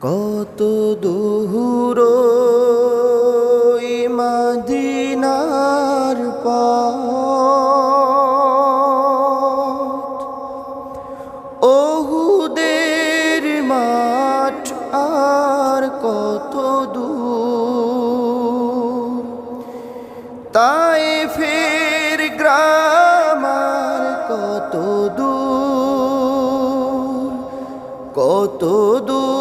কত দূর মদিনার ওহুদের মাঠ আর কত দূর। তাই ফের গ্রামার কত দূর। কত দূর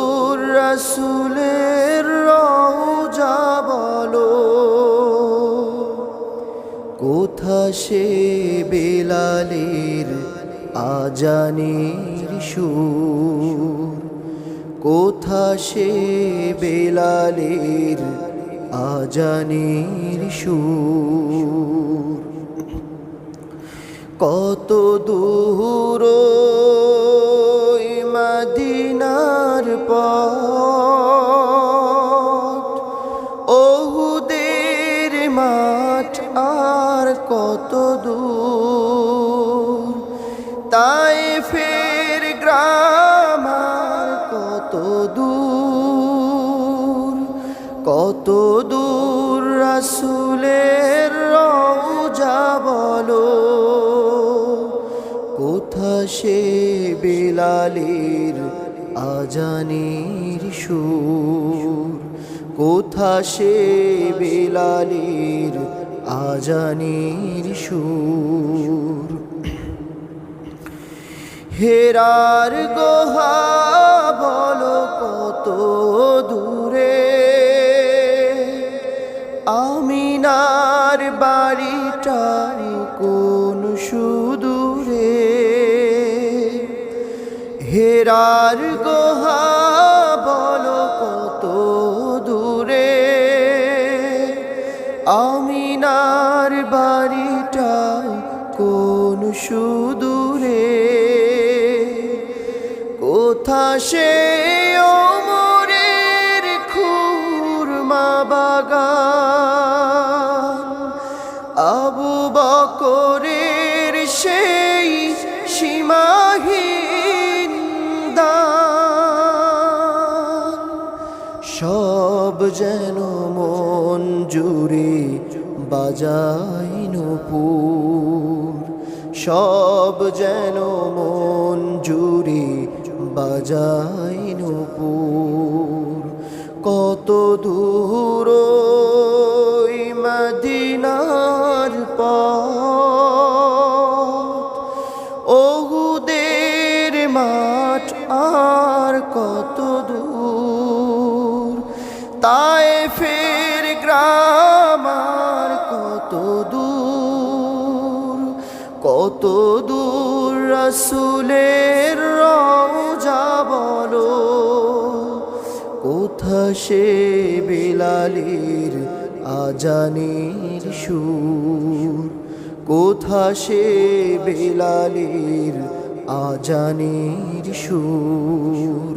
রসুলের রওজা বলো। কোথা সে বেলালের আজানের সুর? কোথা সে বেলালের আজানের সুর? কত দূর ওই মদিনার পথ। ওহুদের মাঠ আর কত দূর। তাই ফের গ্রাম আর কত দূর। কত দূর রাসুলের রওজা বলো। কোথা সে বেলালের আজানের সুর। কোথা সে বেলালের আজানের সুর? হেরার গোহা বলো কত দূরে? আমিনার বাড়িটার কোন সুদূরে হেরার গোহা বলো কত দূরে? আমিনার বাড়িটা কোন সুদূরে? কোথা সে অমরের খুরমা বাগান? সব যেন মন জুড়ে বাজাই নপুর। সব যেন মন জুড়ে বাজাই নপুর। কত দূর মদিনার পথ। মাঠ আর কত দূর তাই ফের গ্রামার কত দূর কত দূর রসুলের রওজা বলো, কোথা সে বেলালের আজানের সুর, কোথা সে বেলালের আজানের সুর?